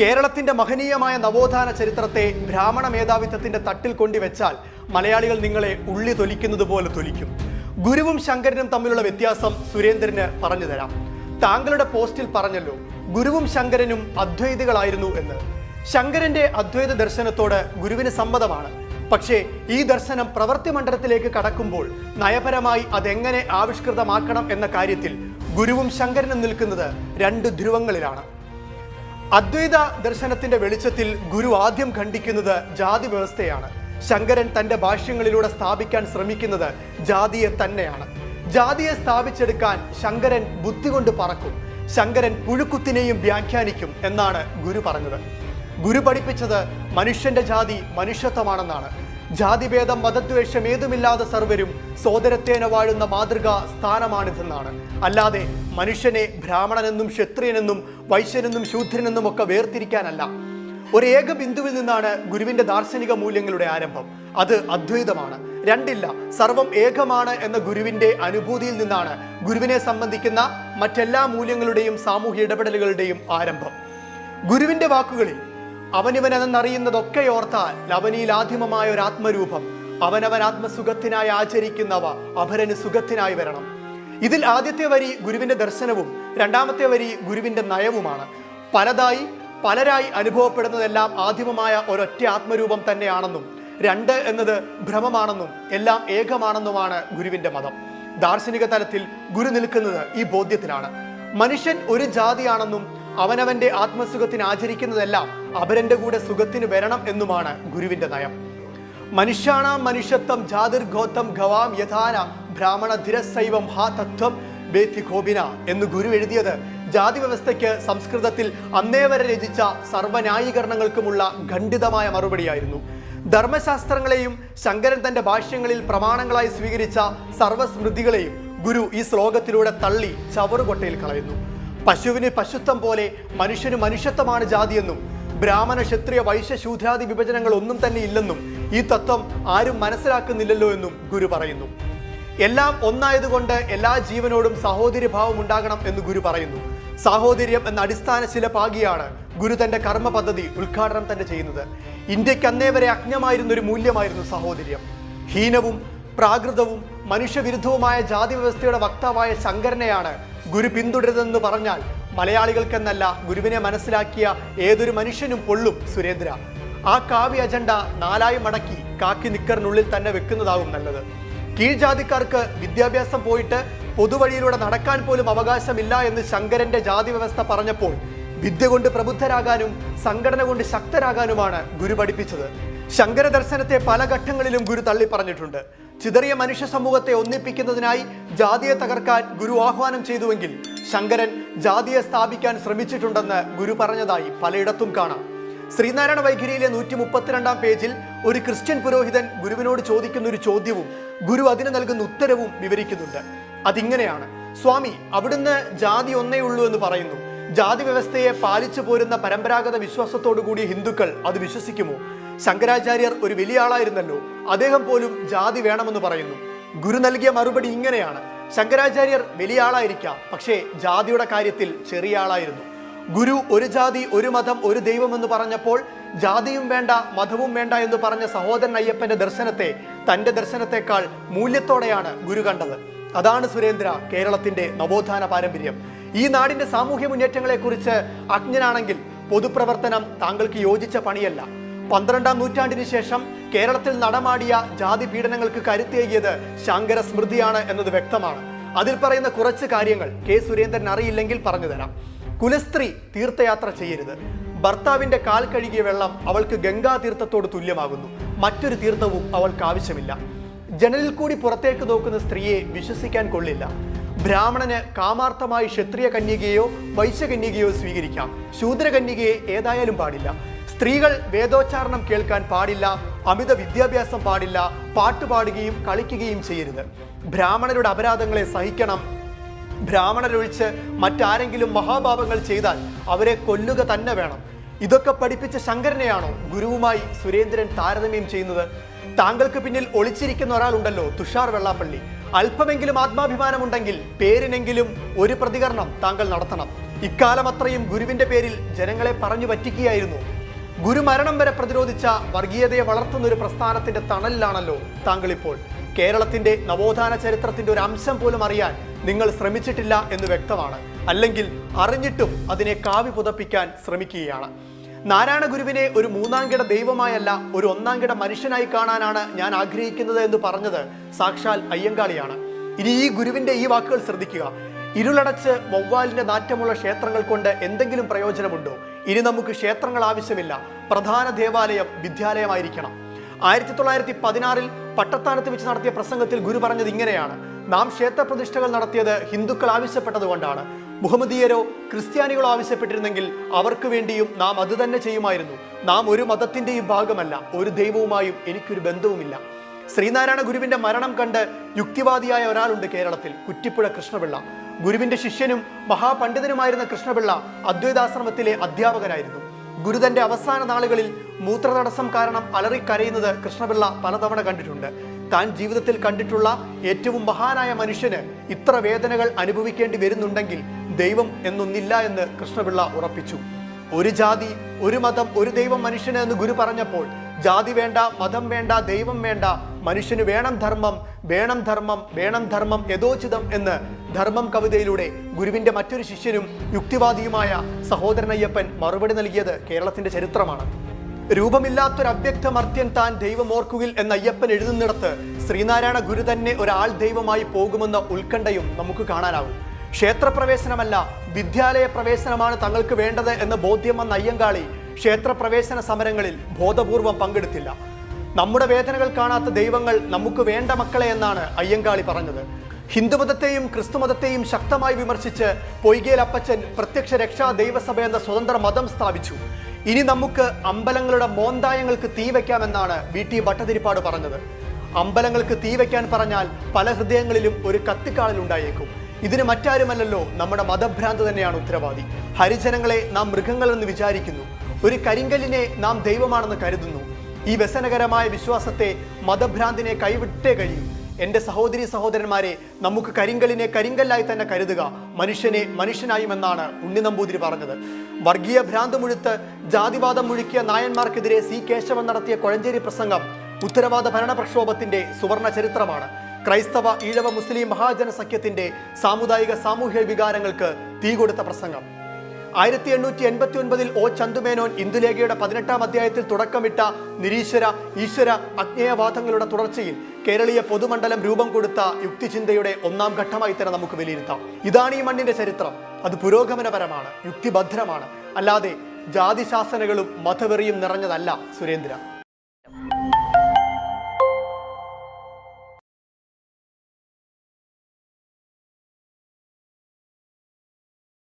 കേരളത്തിന്റെ മഹനീയമായ നവോത്ഥാന ചരിത്രത്തെ ബ്രാഹ്മണ മേധാവിത്വത്തിന്റെ തട്ടിൽ കൊണ്ടുവച്ചാൽ മലയാളികൾ നിങ്ങളെ ഉള്ളി തൊലിക്കുന്നത് പോലെ തൊലിക്കും. ഗുരുവും ശങ്കരനും തമ്മിലുള്ള വ്യത്യാസം സുരേന്ദ്രന് പറഞ്ഞു തരാം. താങ്കളുടെ പോസ്റ്റിൽ പറഞ്ഞല്ലോ ഗുരുവും ശങ്കരനും അദ്വൈതികളായിരുന്നു എന്ന്. ശങ്കരന്റെ അദ്വൈത ദർശനത്തോട് ഗുരുവിന് സമ്മതമാണ്. പക്ഷേ ഈ ദർശനം പ്രവൃത്തി മണ്ഡലത്തിലേക്ക് കടക്കുമ്പോൾ നയപരമായി അതെങ്ങനെ ആവിഷ്കൃതമാക്കണം എന്ന കാര്യത്തിൽ ഗുരുവും ശങ്കരനും നിൽക്കുന്നത് രണ്ട് ധ്രുവങ്ങളിലാണ്. അദ്വൈത ദർശനത്തിന്റെ വെളിച്ചത്തിൽ ഗുരു ആദ്യം ഖണ്ഡിക്കുന്നത് ജാതി വ്യവസ്ഥയാണ്. ശങ്കരൻ തന്റെ ഭാഷ്യങ്ങളിലൂടെ സ്ഥാപിക്കാൻ ശ്രമിക്കുന്നത് ജാതിയെ തന്നെയാണ്. ജാതിയെ സ്ഥാപിച്ചെടുക്കാൻ ശങ്കരൻ ബുദ്ധി കൊണ്ട് പറക്കും. ശങ്കരൻ പുഴുക്കുത്തിനെയും വ്യാഖ്യാനിക്കും എന്നാണ് ഗുരു പറഞ്ഞത്. ഗുരു പഠിപ്പിച്ചത് മനുഷ്യന്റെ ജാതി മനുഷ്യത്വമാണെന്നാണ്. ജാതിഭേദം മതദ്വേഷം ഏതുമില്ലാതെ സർവരും സോദരത്തേന വാഴുന്ന മാതൃക സ്ഥാനമാണിതെന്നാണ്. അല്ലാതെ മനുഷ്യനെ ബ്രാഹ്മണനെന്നും ക്ഷത്രിയനെന്നും വൈശ്യനെന്നും ശൂദ്രനെന്നും ഒക്കെ വേർതിരിക്കാനല്ല. ഒരു ഏക ബിന്ദുവിൽ നിന്നാണ് ഗുരുവിന്റെ ദാർശനിക മൂല്യങ്ങളുടെ ആരംഭം. അത് അദ്വൈതമാണ്. രണ്ടില്ല സർവം ഏകമാണ് എന്ന ഗുരുവിന്റെ അനുഭൂതിയിൽ നിന്നാണ് ഗുരുവിനെ സംബന്ധിക്കുന്ന മറ്റെല്ലാ മൂല്യങ്ങളുടെയും സാമൂഹ്യ ഇടപെടലുകളുടെയും ആരംഭം. ഗുരുവിന്റെ വാക്കുകളിൽ അവനിവനെന്നറിയുന്നതൊക്കെ ഓർത്താൽ ലവനിയിൽ ആദിമമായ ഒരു ആത്മരൂപം. അവനവൻ ആത്മസുഖത്തിനായി ആചരിക്കുന്നവ അപരന് സുഖത്തിനായി വരണം. ഇതിൽ ആദ്യത്തെ വരി ഗുരുവിന്റെ ദർശനവും രണ്ടാമത്തെ വരി ഗുരുവിന്റെ നയവുമാണ്. പലതായി പലരായി അനുഭവപ്പെടുന്നതെല്ലാം ആദിമമായ ഒരൊറ്റ ആത്മരൂപം തന്നെയാണെന്നും രണ്ട് എന്നത് ഭ്രമമാണെന്നും എല്ലാം ഏകമാണെന്നുമാണ് ഗുരുവിന്റെ മതം. ദാർശനിക തലത്തിൽ ഗുരു നിൽക്കുന്നത് ഈ ബോധ്യത്തിലാണ്. മനുഷ്യൻ ഒരു ജാതിയാണെന്നും അവനവന്റെ ആത്മസുഖത്തിന് ആചരിക്കുന്നതെല്ലാം അപരന്റെ കൂടെ സുഖത്തിന് വരണം എന്നുമാണ് ഗുരുവിന്റെ നയം. മനുഷ്യാണാം മനുഷ്യത്വം ജാതിർഗോത്തം ഗവാം യഥാന ബ്രാഹ്മണ ധിരസൈവം ഹാ തത്വം ബേത്തി ഗോപിന എന്ന് ഗുരു എഴുതിയത് ജാതി വ്യവസ്ഥയ്ക്ക് സംസ്കൃതത്തിൽ അന്നേ വരെ രചിച്ച സർവന്യായീകരണങ്ങൾക്കുമുള്ള ഖണ്ഡിതമായ മറുപടിയായിരുന്നു. ധർമ്മശാസ്ത്രങ്ങളെയും ശങ്കരൻ തന്റെ ഭാഷ്യങ്ങളിൽ പ്രമാണങ്ങളായി സ്വീകരിച്ച സർവസ്മൃതികളെയും ഗുരു ഈ ശ്ലോകത്തിലൂടെ തള്ളി ചവറുകൊട്ടയിൽ കളയുന്നു. പശുവിന് പശുത്വം പോലെ മനുഷ്യന് മനുഷ്യത്വമാണ് ജാതിയെന്നും ബ്രാഹ്മണ ക്ഷത്രിയ വൈശ്യ ശൂദ്രാദി വിഭജനങ്ങൾ ഒന്നും തന്നെ ഇല്ലെന്നും ഈ തത്വം ആരും മനസ്സിലാക്കുന്നില്ലല്ലോ എന്നും ഗുരു പറയുന്നു. എല്ലാം ഒന്നായതുകൊണ്ട് എല്ലാ ജീവനോടും സഹോദര്യഭാവം ഉണ്ടാകണം എന്ന് ഗുരു പറയുന്നു. സാഹോദര്യം എന്ന അടിസ്ഥാന ശിലപാകിയാണ് ഗുരു തന്റെ കർമ്മ പദ്ധതി ഉദ്ഘാടനം തന്നെ ചെയ്യുന്നത്. ഇന്ത്യയ്ക്ക് അന്നേ വരെ അജ്ഞമായിരുന്ന ഒരു മൂല്യമായിരുന്നു സഹോദര്യം. ഹീനവും പ്രാകൃതവും മനുഷ്യവിരുദ്ധവുമായ ജാതി വ്യവസ്ഥയുടെ വക്താവായ ശങ്കരനെയാണ് ഗുരു പിന്തുടരുതെന്ന് പറഞ്ഞാൽ മലയാളികൾക്കെന്നല്ല ഗുരുവിനെ മനസ്സിലാക്കിയ ഏതൊരു മനുഷ്യനും പൊള്ളും സുരേന്ദ്ര. ആ കാവ്യ അജണ്ട നാലായി മടക്കി കാക്കി നിക്കറിനുള്ളിൽ തന്നെ വെക്കുന്നതാവും നല്ലത്. കീഴ്ജാതിക്കാർക്ക് വിദ്യാഭ്യാസം പോയിട്ട് പൊതുവഴിയിലൂടെ നടക്കാൻ പോലും അവകാശമില്ല എന്ന് ശങ്കരന്റെ ജാതി വ്യവസ്ഥ പറഞ്ഞപ്പോൾ വിദ്യ കൊണ്ട് പ്രബുദ്ധരാകാനും സംഘടന കൊണ്ട് ശക്തരാകാനുമാണ് ഗുരു പഠിപ്പിച്ചത്. ശങ്കര ദർശനത്തെ പല ഘട്ടങ്ങളിലും ഗുരു തള്ളി പറഞ്ഞിട്ടുണ്ട് ചിതറിയ മനുഷ്യ സമൂഹത്തെ ഒന്നിപ്പിക്കുന്നതിനായി ജാതിയെ തകർക്കാൻ ഗുരു ആഹ്വാനം ചെയ്തുവെങ്കിൽ ശങ്കരൻ ജാതിയെ സ്ഥാപിക്കാൻ ശ്രമിച്ചിട്ടുണ്ടെന്ന് ഗുരു പറഞ്ഞതായി പലയിടത്തും കാണാം. ശ്രീനാരായണ വൈഖരിയിലെ നൂറ്റി മുപ്പത്തിരണ്ടാം പേജിൽ ഒരു ക്രിസ്ത്യൻ പുരോഹിതൻ ഗുരുവിനോട് ചോദിക്കുന്ന ഒരു ചോദ്യവും ഗുരു അതിന് നൽകുന്ന ഉത്തരവും വിവരിക്കുന്നുണ്ട്. അതിങ്ങനെയാണ്. സ്വാമി അവിടുന്ന് ജാതി ഒന്നേ ഉള്ളൂ എന്ന് പറയുന്നു. ജാതി വ്യവസ്ഥയെ പാലിച്ചു പോരുന്ന പരമ്പരാഗത വിശ്വാസത്തോടു കൂടിയ ഹിന്ദുക്കൾ അത് വിശ്വസിക്കുമോ? ശങ്കരാചാര്യർ ഒരു വലിയ ആളായിരുന്നല്ലോ. അദ്ദേഹം പോലും ജാതി വേണമെന്ന് പറയുന്നു. ഗുരു നൽകിയ മറുപടി ഇങ്ങനെയാണ്. ശങ്കരാചാര്യർ വലിയ ആളായിരിക്കാം പക്ഷേ ജാതിയുടെ കാര്യത്തിൽ ചെറിയ ആളായിരുന്നു. ഗുരു ഒരു ജാതി ഒരു മതം ഒരു ദൈവം എന്ന് പറഞ്ഞപ്പോൾ ജാതിയും വേണ്ട മതവും വേണ്ട എന്ന് പറഞ്ഞ സഹോദരൻ അയ്യപ്പന്റെ ദർശനത്തെ തന്റെ ദർശനത്തെക്കാൾ മൂല്യത്തോടെയാണ് ഗുരു കണ്ടത്. അതാണ് സുരേന്ദ്ര കേരളത്തിന്റെ നവോത്ഥാന പാരമ്പര്യം. ഈ നാടിന്റെ സാമൂഹ്യ മുന്നേറ്റങ്ങളെക്കുറിച്ച് അജ്ഞനാണെങ്കിൽ പൊതുപ്രവർത്തനം താങ്കൾക്ക് യോജിച്ച പണിയല്ല. പന്ത്രണ്ടാം നൂറ്റാണ്ടിന് ശേഷം കേരളത്തിൽ നടമാടിയ ജാതി പീഡനങ്ങൾക്ക് കരുത്തേകിയത് ശങ്കര സ്മൃതിയാണ് എന്നത് വ്യക്തമാണ്. അതിൽ പറയുന്ന കുറച്ച് കാര്യങ്ങൾ കെ സുരേന്ദ്രൻ അറിയില്ലെങ്കിൽ പറഞ്ഞു തരാം. കുലസ്ത്രീ തീർത്ഥയാത്ര ചെയ്യരുത്. ഭർത്താവിന്റെ കാൽ കഴുകിയ വെള്ളം അവൾക്ക് ഗംഗാ തീർത്ഥത്തോട് തുല്യമാകുന്നു. മറ്റൊരു തീർത്ഥവും അവൾക്ക് ആവശ്യമില്ല. ജനലിൽ കൂടി പുറത്തേക്ക് നോക്കുന്ന സ്ത്രീയെ വിശ്വസിക്കാൻ കൊള്ളില്ല. ബ്രാഹ്മണന് കാമാർത്ഥമായി ക്ഷത്രിയ കന്യകയോ വൈശ്യകന്യകയോ സ്വീകരിക്കാം. ശൂദ്രകന്യകയെ ഏതായാലും പാടില്ല. സ്ത്രീകൾ വേദോച്ചാരണം കേൾക്കാൻ പാടില്ല അമിത വിദ്യാഭ്യാസം പാടില്ല പാട്ടുപാടുകയും കളിക്കുകയും ചെയ്യരുത്. ബ്രാഹ്മണരുടെ അപരാധങ്ങളെ സഹിക്കണം. ബ്രാഹ്മണരൊഴിച്ച് മറ്റാരെങ്കിലും മഹാപാപങ്ങൾ ചെയ്താൽ അവരെ കൊല്ലുക തന്നെ വേണം. ഇതൊക്കെ പഠിപ്പിച്ച ശങ്കരനെയാണോ ഗുരുവുമായി സുരേന്ദ്രൻ താരതമ്യം ചെയ്യുന്നത്? താങ്കൾക്ക് പിന്നിൽ ഒളിച്ചിരിക്കുന്ന ഒരാളുണ്ടല്ലോ തുഷാർ വെള്ളാപ്പള്ളി. അല്പമെങ്കിലും ആത്മാഭിമാനമുണ്ടെങ്കിൽ പേരിനെങ്കിലും ഒരു പ്രതികരണം താങ്കൾ നടത്തണം. ഇക്കാലം അത്രയും ഗുരുവിന്റെ പേരിൽ ജനങ്ങളെ പറഞ്ഞു പറ്റിക്കുകയായിരുന്നു. ഗുരു മരണം വരെ പ്രതിരോധിച്ച വർഗീയതയെ വളർത്തുന്ന ഒരു പ്രസ്ഥാനത്തിന്റെ തണലിലാണല്ലോ താങ്കൾ ഇപ്പോൾ കേരളത്തിന്റെ നവോത്ഥാന ചരിത്രത്തിന്റെ ഒരു അംശം പോലും അറിയാൻ നിങ്ങൾ ശ്രമിച്ചിട്ടില്ല എന്ന് വ്യക്തമാണ്. അല്ലെങ്കിൽ അറിഞ്ഞിട്ടും അതിനെ കാവി പുതപ്പിക്കാൻ ശ്രമിക്കുകയാണ്. നാരായണ ഗുരുവിനെ ഒരു മൂന്നാംകിട ദൈവമായല്ല ഒരു ഒന്നാംകിട മനുഷ്യനായി കാണാനാണ് ഞാൻ ആഗ്രഹിക്കുന്നത് എന്ന് പറഞ്ഞത് സാക്ഷാൽ അയ്യങ്കാളിയാണ്. ഇനി ഈ ഗുരുവിന്റെ ഈ വാക്കുകൾ ശ്രദ്ധിക്കുക. ഇരുളടച്ച് വവ്വാലിന്റെ നാറ്റമുള്ള ക്ഷേത്രങ്ങൾ കൊണ്ട് എന്തെങ്കിലും പ്രയോജനമുണ്ടോ? ഇനി നമുക്ക് ക്ഷേത്രങ്ങൾ ആവശ്യമില്ല. പ്രധാന ദേവാലയം വിദ്യാലയമായിരിക്കണം. ആയിരത്തി തൊള്ളായിരത്തി പതിനാറിൽ പട്ടത്താനത്ത് വെച്ച് നടത്തിയ പ്രസംഗത്തിൽ ഗുരു പറഞ്ഞത് ഇങ്ങനെയാണ്. നാം ക്ഷേത്ര പ്രതിഷ്ഠകൾ നടത്തിയത് ഹിന്ദുക്കൾ ആവശ്യപ്പെട്ടതുകൊണ്ടാണ് മുഹമ്മദീയരോ ക്രിസ്ത്യാനികളോ ആവശ്യപ്പെട്ടിരുന്നെങ്കിൽ അവർക്ക് വേണ്ടിയും നാം അത് തന്നെ ചെയ്യുമായിരുന്നു. നാം ഒരു മതത്തിന്റെയും ഭാഗമല്ല ഒരു ദൈവവുമായും എനിക്കൊരു ബന്ധവുമില്ല. ശ്രീനാരായണ ഗുരുവിന്റെ മരണം കണ്ട് യുക്തിവാദിയായ ഒരാളുണ്ട് കേരളത്തിൽ കുറ്റിപ്പുഴ കൃഷ്ണപിള്ള. ഗുരുവിന്റെ ശിഷ്യനും മഹാപണ്ഡിതനുമായിരുന്ന കൃഷ്ണപിള്ള അദ്വൈതാശ്രമത്തിലെ അധ്യാപകനായിരുന്നു ഗുരുതന്റെ അവസാന നാളുകളിൽ മൂത്രതടസ്സം കാരണം അലറിക്കരയുന്നത് കൃഷ്ണപിള്ള പലതവണ കണ്ടിട്ടുണ്ട്. താൻ ജീവിതത്തിൽ കണ്ടിട്ടുള്ള ഏറ്റവും മഹാനായ മനുഷ്യന് ഇത്ര വേദനകൾ അനുഭവിക്കേണ്ടി വരുന്നുണ്ടെങ്കിൽ ദൈവം എന്നൊന്നില്ല എന്ന് കൃഷ്ണപിള്ള ഉറപ്പിച്ചു. ഒരു ജാതി ഒരു മതം ഒരു ദൈവം മനുഷ്യന് എന്ന് ഗുരു പറഞ്ഞപ്പോൾ ജാതി വേണ്ട മതം വേണ്ട ദൈവം വേണ്ട മനുഷ്യന് വേണം ധർമ്മം വേണം ധർമ്മം വേണം ധർമ്മം യഥോചിതം എന്ന് ധർമ്മം കവിതയിലൂടെ ഗുരുവിന്റെ മറ്റൊരു ശിഷ്യനും യുക്തിവാദിയുമായ സഹോദരൻ അയ്യപ്പൻ മറുപടി നൽകിയത് കേരളത്തിന്റെ ചരിത്രമാണ്. രൂപമില്ലാത്തൊരു അവ്യക്ത മർത്യൻ താൻ ദൈവമോർക്കുകിൽ എന്ന അയ്യപ്പൻ എഴുതുന്നിടത്ത് ശ്രീനാരായണ ഗുരു തന്നെ ഒരാൾ ദൈവമായി പോകുമെന്ന ഉത്കണ്ഠയും നമുക്ക് കാണാനാവും ക്ഷേത്രപ്രവേശനമല്ല വിദ്യാലയ പ്രവേശനമാണ് തങ്ങൾക്ക് വേണ്ടത് എന്ന ബോധ്യം വന്ന അയ്യങ്കാളി ക്ഷേത്രപ്രവേശന സമരങ്ങളിൽ ബോധപൂർവം പങ്കെടുത്തില്ല. നമ്മുടെ വേദനകൾ കാണാത്ത ദൈവങ്ങൾ നമുക്ക് വേണ്ട മക്കളെ എന്നാണ് അയ്യങ്കാളി പറഞ്ഞത്. ഹിന്ദുമതത്തെയും ക്രിസ്തുമതത്തെയും ശക്തമായി വിമർശിച്ച് പൊയ്കേൽ അപ്പച്ചൻ പ്രത്യക്ഷ രക്ഷാ ദൈവസഭ എന്ന സ്വതന്ത്ര മതം സ്ഥാപിച്ചു. ഇനി നമുക്ക് അമ്പലങ്ങളുടെ മോന്തായങ്ങൾക്ക് തീ വയ്ക്കാമെന്നാണ് വി ടി ഭട്ടതിരിപ്പാട് പറഞ്ഞത്. അമ്പലങ്ങൾക്ക് തീ വയ്ക്കാൻ പറഞ്ഞാൽ പല ഹൃദയങ്ങളിലും ഒരു കത്തിക്കാളൽ ഉണ്ടായേക്കും. ഇതിന് മറ്റാരുമല്ലല്ലോ നമ്മുടെ മതഭ്രാന്ത് തന്നെയാണ് ഉത്തരവാദി. ഹരിജനങ്ങളെ നാം മൃഗങ്ങളെന്ന് വിചാരിക്കുന്നു. ഒരു കരിങ്കല്ലിനെ നാം ദൈവമാണെന്ന് കരുതുന്നു. ഈ വ്യസനകരമായ വിശ്വാസത്തെ മതഭ്രാന്തിനെ കൈവിട്ടേ കഴിയും. എന്റെ സഹോദരി സഹോദരന്മാരെ നമുക്ക് കരിങ്കല്ലിനെ കരിങ്കല്ലായി തന്നെ കരുതുക. മനുഷ്യനെ മനുഷ്യനായുമെന്നാണ് ഉണ്ണി നമ്പൂതിരി പറഞ്ഞത്. വർഗീയ ഭ്രാന്ത് മുഴുത്ത് ജാതിവാദം മുഴുക്കിയ നായന്മാർക്കെതിരെ സി കേശവൻ നടത്തിയ കൊഴഞ്ചേരി പ്രസംഗം ഉത്തരവാദ ഭരണ പ്രക്ഷോഭത്തിന്റെ സുവർണ ചരിത്രമാണ്. ക്രൈസ്തവ ഈഴവ മുസ്ലിം മഹാജന സഖ്യത്തിന്റെ സാമുദായിക സാമൂഹ്യ വികാരങ്ങൾക്ക് തീ കൊടുത്ത പ്രസംഗം. ആയിരത്തി എണ്ണൂറ്റി എൺപത്തി ഒൻപതിൽ ഒ ചന്തുമേനോൻ ഇന്ദുലേഖയുടെ പതിനെട്ടാം അധ്യായത്തിൽ തുടക്കമിട്ട നിരീശ്വര ഈശ്വര അജ്ഞേയവാദങ്ങളുടെ തുടർച്ചയിൽ കേരളീയ പൊതുമണ്ഡലം രൂപം കൊടുത്ത യുക്തിചിന്തയുടെ ഒന്നാം ഘട്ടമായി തന്നെ നമുക്ക് വിലയിരുത്താം. ഇതാണ് ഈ മണ്ണിന്റെ ചരിത്രം. അത് പുരോഗമനപരമാണ് യുക്തിഭദ്രമാണ്. അല്ലാതെ ജാതിശാസനകളും മതവെറിയും നിറഞ്ഞതല്ല സുരേന്ദ്ര.